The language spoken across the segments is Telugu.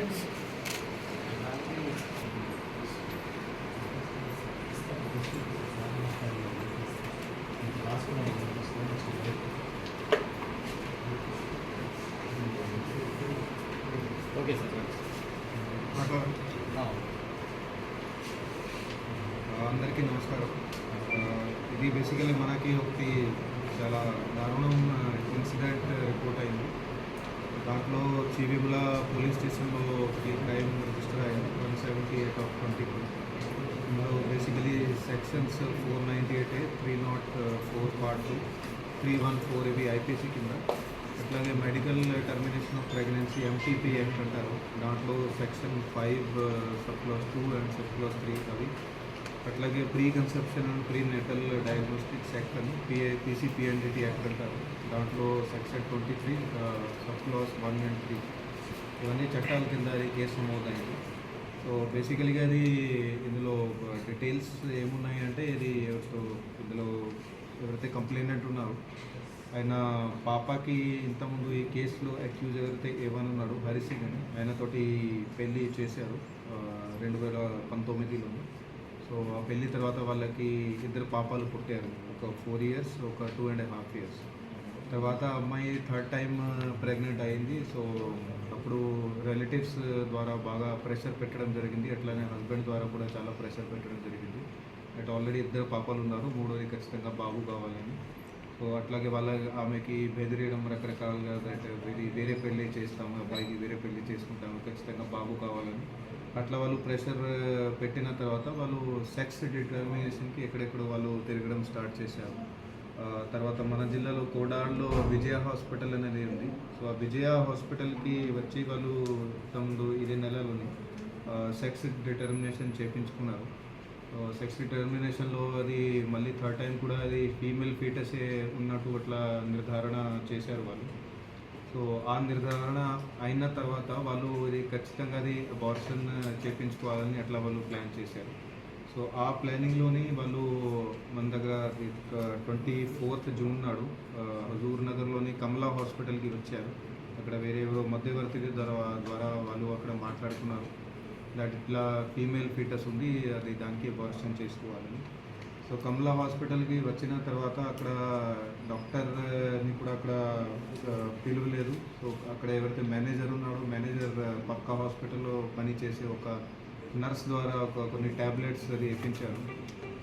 ఇవన్నీ ఓకే సార్ అందరికీ నమస్కారం. ఇది బేసికలీ మనకి ఒకటి చాలా దారుణం ఇన్సిడెంట్ రిపోర్ట్ uh, అయింది. దాంట్లో చివిముల పోలీస్ స్టేషన్లో ఈ క్రైమ్ రిజిస్టర్ అయింది one seventy eight of twenty ఇందులో basically sections four ninety eight three nought four part two three one four ఇవి ఐపీసీ కింద. అట్లాగే medical termination of pregnancy MTP అంటారు. దాంట్లో section five sub clause two and sub clause three అవి అట్లాగే pre conception and pre natal diagnostics act అని పిఏ పీసీపీఎన్డిటీ యాక్ట్ అంటారు. దాంట్లో section twenty three sub clause one and three. ఇవన్నీ చట్టాల కింద అది కేసు నమోదైంది. సో బేసికల్గా అది ఇందులో డీటెయిల్స్ ఏమున్నాయి అంటే ఇది సో ఇందులో ఎవరైతే కంప్లైంట్ ఉన్నారు ఆయన పాపకి ఇంతకుముందు ఈ కేసులో అక్యూజ్ ఎవరైతే ఏమని ఉన్నాడు హరి సింగ్ అని ఆయనతోటి పెళ్ళి చేశారు రెండు వేల పంతొమ్మిదిలో సో ఆ పెళ్ళి తర్వాత వాళ్ళకి ఇద్దరు పాపాలు పుట్టారు. ఒక ఫోర్ ఇయర్స్ ఒక టూ అండ్ హాఫ్ ఇయర్స్ తర్వాత అమ్మాయి థర్డ్ టైం ప్రెగ్నెంట్ అయింది. సో అప్పుడు రిలేటివ్స్ ద్వారా బాగా ప్రెషర్ పెట్టడం జరిగింది. అట్లానే హస్బెండ్ ద్వారా కూడా చాలా ప్రెషర్ పెట్టడం జరిగింది. అట్ ఆల్రెడీ ఇద్దరు పాపాలు ఉన్నారు. మూడోది ఖచ్చితంగా బాబు కావాలని. సో అట్లాగే వాళ్ళ ఆమెకి బెదిరియడం రకరకాలుగా దట్ వేరే వేరే పెళ్ళి చేస్తాము అబ్బాయికి వేరే పెళ్ళి చేసుకుంటాము ఖచ్చితంగా బాబు కావాలని. అట్లా వాళ్ళు ప్రెషర్ పెట్టిన తర్వాత వాళ్ళు సెక్స్ డిటర్మినేషన్కి ఎక్కడెక్కడ వాళ్ళు తిరగడం స్టార్ట్ చేశారు. తర్వాత మన జిల్లాలో కోడాడలో విజయ హాస్పిటల్ అనేది ఉంది. సో ఆ విజయ హాస్పిటల్కి వచ్చి వాళ్ళు తమదు ఇదే నెలలోని సెక్స్ డిటర్మినేషన్ చేయించుకున్నారు సెక్స్ డిటర్మినేషన్లో అది మళ్ళీ థర్డ్ టైం కూడా అది ఫీమేల్ ఫీటసే ఉన్నట్టు అట్లా నిర్ధారణ చేశారు వాళ్ళు. సో ఆ నిర్ధారణ అయిన తర్వాత వాళ్ళు ఇది ఖచ్చితంగా అది అబార్షన్ చేపించుకోవాలని అట్లా వాళ్ళు ప్లాన్ చేశారు. సో ఆ ప్లానింగ్లోని వాళ్ళు మన దగ్గర ట్వంటీ ఫోర్త్ జూన్ నాడు హజూర్ నగర్లోని కమలా హాస్పిటల్కి వచ్చారు. అక్కడ వేరే ఎవరో మధ్యవర్తి ద్వారా ద్వారా వాళ్ళు అక్కడ మాట్లాడుకున్నారు. దాట్ ఇట్లా ఫీమేల్ ఫీటస్ ఉంది అది దానికి అబార్షన్ చేసుకోవాలని. సో కమలా హాస్పిటల్కి వచ్చిన తర్వాత అక్కడ డాక్టర్ని కూడా అక్కడ పిలువలేదు. సో అక్కడ ఎవరైతే మేనేజర్ ఉన్నాడో మేనేజర్ పక్కా హాస్పిటల్లో పనిచేసే ఒక నర్స్ ద్వారా ఒక కొన్ని ట్యాబ్లెట్స్ అది వేయించారు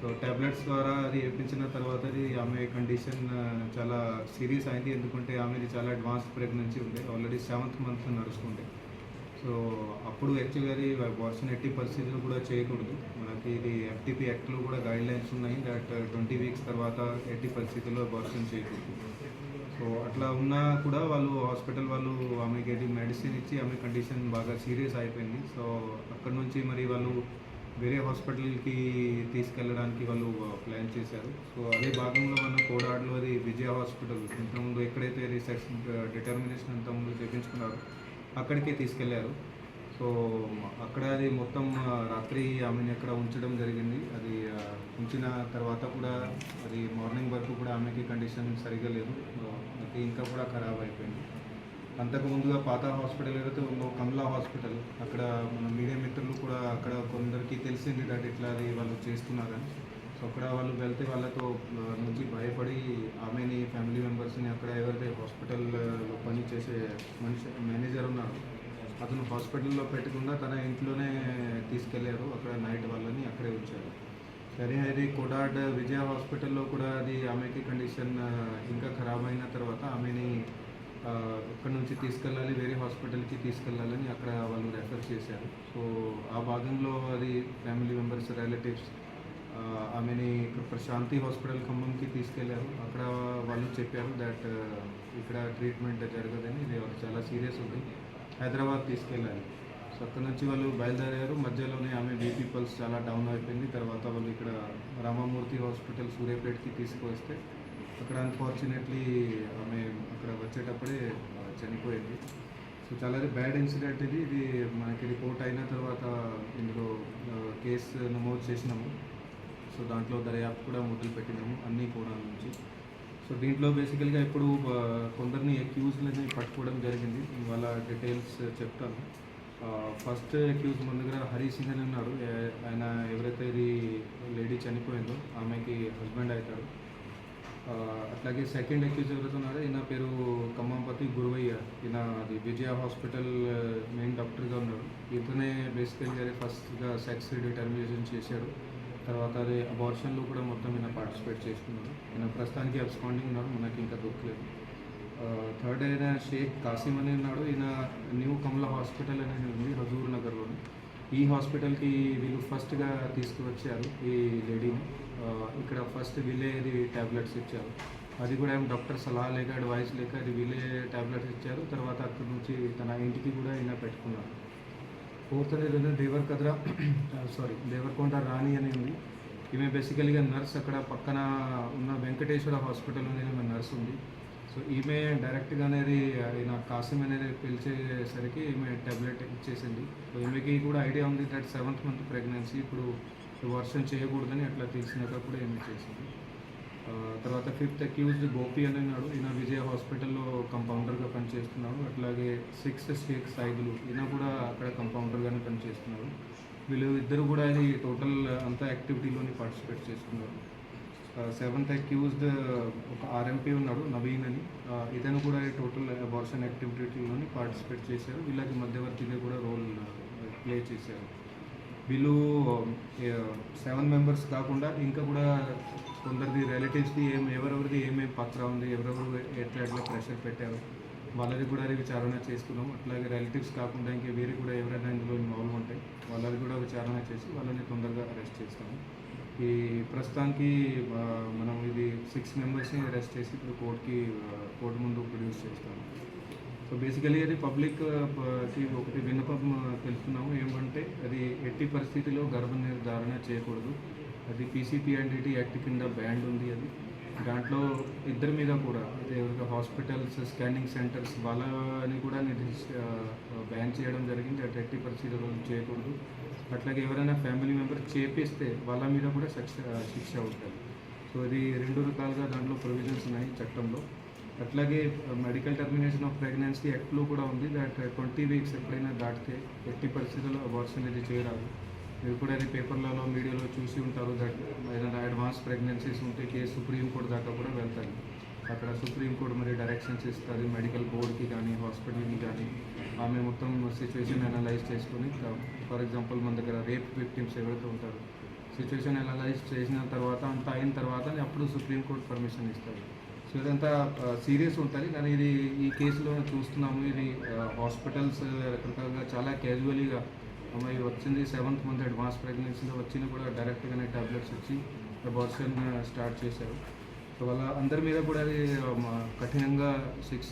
సో ట్యాబ్లెట్స్ ద్వారా అది వేయించిన తర్వాత అది ఆమె కండిషన్ చాలా సీరియస్ అయింది. ఎందుకంటే ఆమెది చాలా అడ్వాన్స్ ప్రెగ్నెన్సీ ఉంది ఆల్రెడీ సెవెంత్ మంత్ నడుస్తుండే. సో అప్పుడు యాక్చువల్గా అది ఎట్టి పరిస్థితులు కూడా చేయకూడదు. మనకి ఇది ఎఫ్టీపీ యాక్ట్లో కూడా గైడ్ లైన్స్ ఉన్నాయి దట్ ట్వంటీ వీక్స్ తర్వాత ఎట్టి పరిస్థితుల్లో అబార్షన్ చేయకూడదు. సో అట్లా ఉన్నా కూడా వాళ్ళు హాస్పిటల్ వాళ్ళు ఆమెకి మెడిసిన్ ఇచ్చి ఆమె కండిషన్ బాగా సీరియస్ అయిపోయింది. సో అక్కడ నుంచి మరి వాళ్ళు వేరే హాస్పిటల్కి తీసుకెళ్ళడానికి వాళ్ళు ప్లాన్ చేశారు. సో అదే భాగంలో మన కోడాడులో అది విజయ హాస్పిటల్ ఇంతకుముందు ఎక్కడైతే రీసెర్చ్ డిటర్మినేషన్ ఇంతకుముందు చేపించుకున్నారు అక్కడికే తీసుకెళ్ళారు. సో అక్కడ అది మొత్తం రాత్రి ఆమెను అక్కడ ఉంచడం జరిగింది. అది ఉంచిన తర్వాత కూడా అది మార్నింగ్ వరకు కూడా ఆమెకి కండిషన్ సరిగా లేదు. అది ఇంకా కూడా ఖరాబ్ అయిపోయింది. అంతకు ముందుగా పాత హాస్పిటల్ ఏదైతే ఉందో కమలా హాస్పిటల్ అక్కడ మన మీడియా మిత్రులు కూడా అక్కడ కొందరికి తెలిసింది దాటి ఇట్లా అది వాళ్ళు చేస్తున్నారని అక్కడ వాళ్ళు వెళ్తే వాళ్ళతో నుంచి భయపడి ఆమెని ఫ్యామిలీ మెంబర్స్ని అక్కడ ఎవరైతే హాస్పిటల్లో పని చేసే మనిషి మేనేజర్ ఉన్నారు అతను హాస్పిటల్లో పెట్టకుండా తన ఇంట్లోనే తీసుకెళ్ళారు. అక్కడ నైట్ వాళ్ళని అక్కడే ఉంచారు. సరే అది కొడాడ్ విజయ హాస్పిటల్లో కూడా అది ఆమెకి కండిషన్ ఇంకా ఖరాబ్ అయిన తర్వాత ఆమెని ఆ, ఇక్కడ నుంచి తీసుకెళ్ళాలి వేరే హాస్పిటల్కి తీసుకెళ్ళాలని అక్కడ వాళ్ళు రెఫర్ చేశారు. సో ఆ భాగంలో అది ఫ్యామిలీ మెంబర్స్ రిలేటివ్స్ ఆమెని ఇక్కడ ప్రశాంతి హాస్పిటల్ ఖమ్మంకి తీసుకెళ్ళారు అక్కడ వాళ్ళు చెప్పారు దట్ ఇక్కడ ట్రీట్మెంట్ జరగదని. ఇది చాలా సీరియస్ ఉంది. హైదరాబాద్ తీసుకెళ్ళాలి. సో అక్కడ నుంచి వాళ్ళు బయలుదేరారు. మధ్యలోనే ఆమె బీపీ పల్స్ చాలా డౌన్ అయిపోయింది. తర్వాత వాళ్ళు ఇక్కడ రామమూర్తి హాస్పిటల్ సూర్యాపేటకి తీసుకువస్తే అక్కడ అన్ఫార్చునేట్లీ ఆమె అక్కడ వచ్చేటప్పుడే చనిపోయింది. సో చాలా బ్యాడ్ ఇన్సిడెంట్ ఇది. ఇది మనకి రిపోర్ట్ అయిన తర్వాత ఇందులో కేసు నమోదు చేసినాము. సో దాంట్లో దర్యాప్తు కూడా మొదలు పెట్టినాము అన్ని కోణాల నుంచి. సో దీంట్లో బేసికల్గా ఇప్పుడు కొందరిని అక్యూజ్లని పట్టుకోవడం జరిగింది. వాళ్ళ డీటెయిల్స్ చెప్తాను. ఫస్ట్ అక్యూజ్ మన దగ్గర హరి సింగ్ అని ఉన్నాడు. ఆయన ఎవరైతే ఇది లేడీ చనిపోయిందో ఆమెకి హస్బెండ్ అవుతాడు. అట్లాగే సెకండ్ అక్యూజ్ ఎవరైతే ఉన్నారో ఈయన పేరు ఖమ్మంపతి గురువయ్య. ఈయన అది విజయ హాస్పిటల్ మెయిన్ డాక్టర్గా ఉన్నాడు. ఇతనే బేసికల్గా ఫస్ట్గా సెక్స్ డిటర్మినేషన్ చేశాడు. తర్వాత అదే అబార్షన్లో కూడా మొత్తం ఈయన పార్టిసిపేట్ చేసుకున్నాడు ఈయన ప్రస్తుతానికి అబ్స్పాండింగ్ ఉన్నాడు మనకి ఇంకా దొరకలేదు. థర్డ్ అయిన షేక్ కాసిం అని ఉన్నాడు. ఈయన న్యూ కమల హాస్పిటల్ అనేది ఉంది హజూర్ నగర్లోని. ఈ హాస్పిటల్కి వీళ్ళు ఫస్ట్గా తీసుకువచ్చారు ఈ లేడీని ఇక్కడ ఫస్ట్ వీళ్ళే ఇది ట్యాబ్లెట్స్ ఇచ్చారు. అది కూడా ఏం డాక్టర్ సలహా లేక అడ్వైస్ లేక అది వీళ్ళే ట్యాబ్లెట్స్ ఇచ్చారు. తర్వాత అక్కడి నుంచి తన ఇంటికి కూడా ఈయన పెట్టుకున్నారు. ఫోర్త్ అనేది దేవర్ కద్రా సారీ దేవరకొండ రాణి అని ఉంది. ఈమె బేసికల్గా నర్స్ అక్కడ పక్కన ఉన్న వెంకటేశ్వర హాస్పిటల్ అనేది ఈమె నర్స్ ఉంది. సో ఈమె డైరెక్ట్గా అనేది ఈయన కాసిం అనేది పిలిచేసరికి ఈమె టాబ్లెట్ ఇచ్చేసింది. సో ఈమెకి కూడా ఐడియా ఉంది దట్ సెవెంత్ మంత్ ప్రెగ్నెన్సీ ఇప్పుడు వర్షం చేయకూడదని అట్లా తెలిసినాక కూడా ఈమె చేసింది. తర్వాత ఫిఫ్త్ అక్యూజ్డ్ గోపి అని ఉన్నాడు. ఈయన విజయ హాస్పిటల్లో కంపౌండర్గా పనిచేస్తున్నాడు. అట్లాగే సిక్స్త్ షేక్ సైదులు ఈయన కూడా అక్కడ కంపౌండర్ కంపౌండర్గానే పనిచేస్తున్నాడు వీళ్ళు ఇద్దరు కూడా ఇది టోటల్ అంతా యాక్టివిటీలోని పార్టిసిపేట్ చేస్తున్నారు. సెవెంత్ అక్యూజ్డ్ ఒక ఆర్ఎంపీ ఉన్నాడు నవీన్ అని. ఇతను కూడా టోటల్ అబార్షన్ యాక్టివిటీలోని పార్టిసిపేట్ చేశారు. వీళ్ళకి మధ్యవర్తిగా కూడా రోల్ ప్లే చేశారు. వీళ్ళు సెవెన్ మెంబర్స్ కాకుండా ఇంకా కూడా కొందరిది రిలేటివ్స్ది ఏం ఎవరెవరిది ఏమేమి పత్ర ఉంది ఎవరెవరు ఎట్లా ఎట్లా ప్రెషర్ పెట్టారు వాళ్ళది కూడా విచారణ చేసుకున్నాం. అట్లాగే రిలేటివ్స్ కాకుండా ఇంకా వేరే కూడా ఎవరైనా ఇందులో ఇన్వాల్వ్ ఉంటాయి వాళ్ళది కూడా విచారణ చేసి వాళ్ళని తొందరగా అరెస్ట్ చేస్తాము. ఈ ప్రస్తుతానికి మనం ఇది సిక్స్ మెంబర్స్ని అరెస్ట్ చేసి ఇప్పుడు కోర్టుకి కోర్టు ముందు ప్రొడ్యూస్ చేస్తాము. సో బేసికలీ అది పబ్లిక్కి ఒకటి విన్నపం తెలుపుతున్నాము ఏమంటే అది ఎట్టి పరిస్థితిలో గర్భ నిర్ధారణ చేయకూడదు. అది పీసీపీ అండ్ యాక్ట్ కింద బ్యాండ్ ఉంది అది. దాంట్లో ఇద్దరి మీద కూడా ఎవరికి హాస్పిటల్స్ స్కానింగ్ సెంటర్స్ వాళ్ళని కూడా బ్యాన్ చేయడం జరిగింది. అటు ఎట్టి పరిస్థితుల్లో చేయకూడదు. అట్లాగే ఎవరైనా ఫ్యామిలీ మెంబర్ చేపిస్తే వాళ్ళ మీద కూడా శిక్ష శిక్ష ఉంటుంది. సో ఇది రెండు రకాలుగా దాంట్లో ప్రొవిజన్స్ ఉన్నాయి చట్టంలో. అట్లాగే మెడికల్ టర్మినేషన్ ఆఫ్ ప్రెగ్నెన్సీ యాక్ట్లో కూడా ఉంది. దాట్ ట్వంటీ వీక్స్ ఎప్పుడైనా దాటితే ఎట్టి పరిస్థితుల్లో అబార్షన్ అనేది చేయరాదు. మీరు కూడా అది పేపర్లలో మీడియాలో చూసి ఉంటారు. దట్ మాస్ ప్రెగ్నెన్సీస్ ఉంటే కేసు సుప్రీంకోర్టు దాకా కూడా వెళ్తాయి అక్కడ సుప్రీంకోర్టు మరి డైరెక్షన్స్ ఇస్తుంది మెడికల్ బోర్డ్కి కానీ హాస్పిటల్కి కానీ. ఆమె మొత్తం సిచ్యువేషన్ అనలైజ్ చేసుకొని ఫర్ ఎగ్జాంపుల్ మన దగ్గర రేప్ విక్టిమ్స్ ఎవరైతే ఉంటారో సిచ్యువేషన్ అనలైజ్ చేసిన తర్వాత అంత అయిన తర్వాత అప్పుడు సుప్రీంకోర్టు పర్మిషన్ ఇస్తారు. సో ఇదంతా సీరియస్ ఉంటుంది. కానీ ఇది ఈ కేసులో చూస్తున్నాము ఇది హాస్పిటల్స్ రకరకాలుగా చాలా క్యాజువల్గా అమ్మాయి వచ్చింది. సెవెంత్ మంత్ అడ్వాన్స్ ప్రెగ్నెన్సీలో వచ్చినా కూడా డైరెక్ట్గానే టాబ్లెట్స్ వచ్చి అబార్షన్ స్టార్ట్ చేశారు. సో వాళ్ళ అందరి మీద కూడా అది కఠినంగా శిక్ష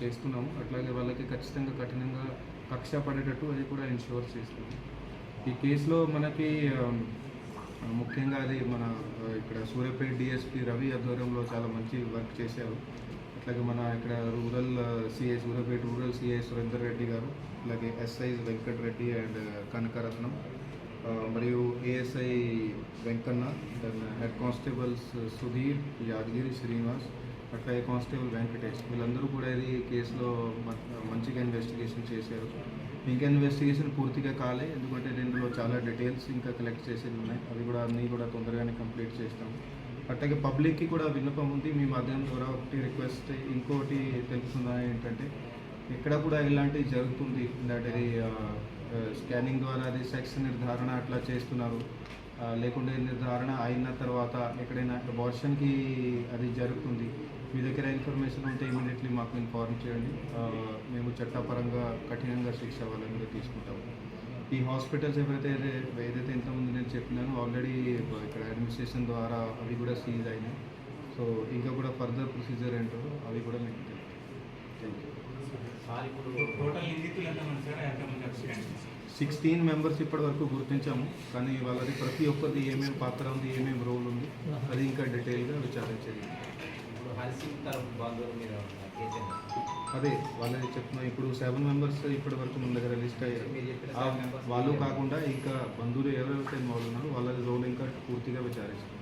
చేస్తున్నాము. అట్లాగే వాళ్ళకి ఖచ్చితంగా కఠినంగా కక్ష పడేటట్టు అది కూడా ఇన్షూర్ చేస్తుంది ఈ కేసులో మనకి ముఖ్యంగా అది మన ఇక్కడ సూర్యాపేట డిఎస్పి రవి ఆధ్వర్యంలో చాలా మంచి వర్క్ చేశారు. అట్లాగే మన ఇక్కడ rural CI Suryapet rural CI Surender Reddy garu అలాగే ఎస్ఐ వెంకట్ రెడ్డి అండ్ కనకరత్నం మరియు ASI Venkanna then head constables Sudheer Yadagiri Srinivas అట్లాగే కానిస్టేబుల్ వెంకటేష్. వీళ్ళందరూ కూడా ఇది కేసులో మ- మంచిగా ఇన్వెస్టిగేషన్ చేశారు. ఇంకా ఇన్వెస్టిగేషన్ పూర్తిగా కాలే ఎందుకంటే దీంట్లో చాలా డీటెయిల్స్ ఇంకా కలెక్ట్ చేసేవి ఉన్నాయి. అవి కూడా అన్నీ కూడా తొందరగానే కంప్లీట్ చేస్తాం. అట్లాగే పబ్లిక్కి కూడా విన్నపం ఉంది. మీ మాధ్యమం ద్వారా ఒకటి రిక్వెస్ట్ ఇంకోటి తెలుపుతున్నా ఏంటంటే ఎక్కడ కూడా ఇలాంటివి జరుగుతుంది. దట్ స్కానింగ్ ద్వారా అది సెక్స్ నిర్ధారణ అట్లా చేస్తున్నారు. లేకుంటే నిర్ధారణ అయిన తర్వాత ఎక్కడైనా అబార్షన్కి అది జరుగుతుంది. మీ దగ్గర ఇన్ఫర్మేషన్ ఉంటే ఇమీడియట్లీ మాకు ఇన్ఫార్మ్ చేయండి. మేము చట్టపరంగా కఠినంగా శిక్ష వాళ్ళని తీసుకుంటాము. ఈ హాస్పిటల్స్ ఎవరైతే ఏదైతే ఇంతకుముందు నేను చెప్పినానో ఆల్రెడీ ఇక్కడ అడ్మినిస్ట్రేషన్ ద్వారా అవి కూడా సీజ్ అయినాయి. సో ఇంకా కూడా ఫర్దర్ ప్రొసీజర్ ఏంటో అవి కూడా మీకు థ్యాంక్ యూ సిక్స్టీన్ మెంబర్స్ ఇప్పటి వరకు గుర్తించాము. కానీ వాళ్ళది ప్రతి ఒక్కరిది ఏమేమి పాత్ర ఉంది ఏమేమి రోల్ ఉంది అది ఇంకా డీటెయిల్గా విచారించేది? అదే వాళ్ళది చెప్తున్నా. ఇప్పుడు సెవెన్ మెంబర్స్ ఇప్పటి వరకు మన దగ్గర లిస్ట్ అయ్యారు. వాళ్ళు కాకుండా ఇంకా బంధువులు ఎవరైతే ఇన్వాల్వ్ ఉన్నారో వాళ్ళది రోల్ ఇంకా పూర్తిగా విచారిస్తాం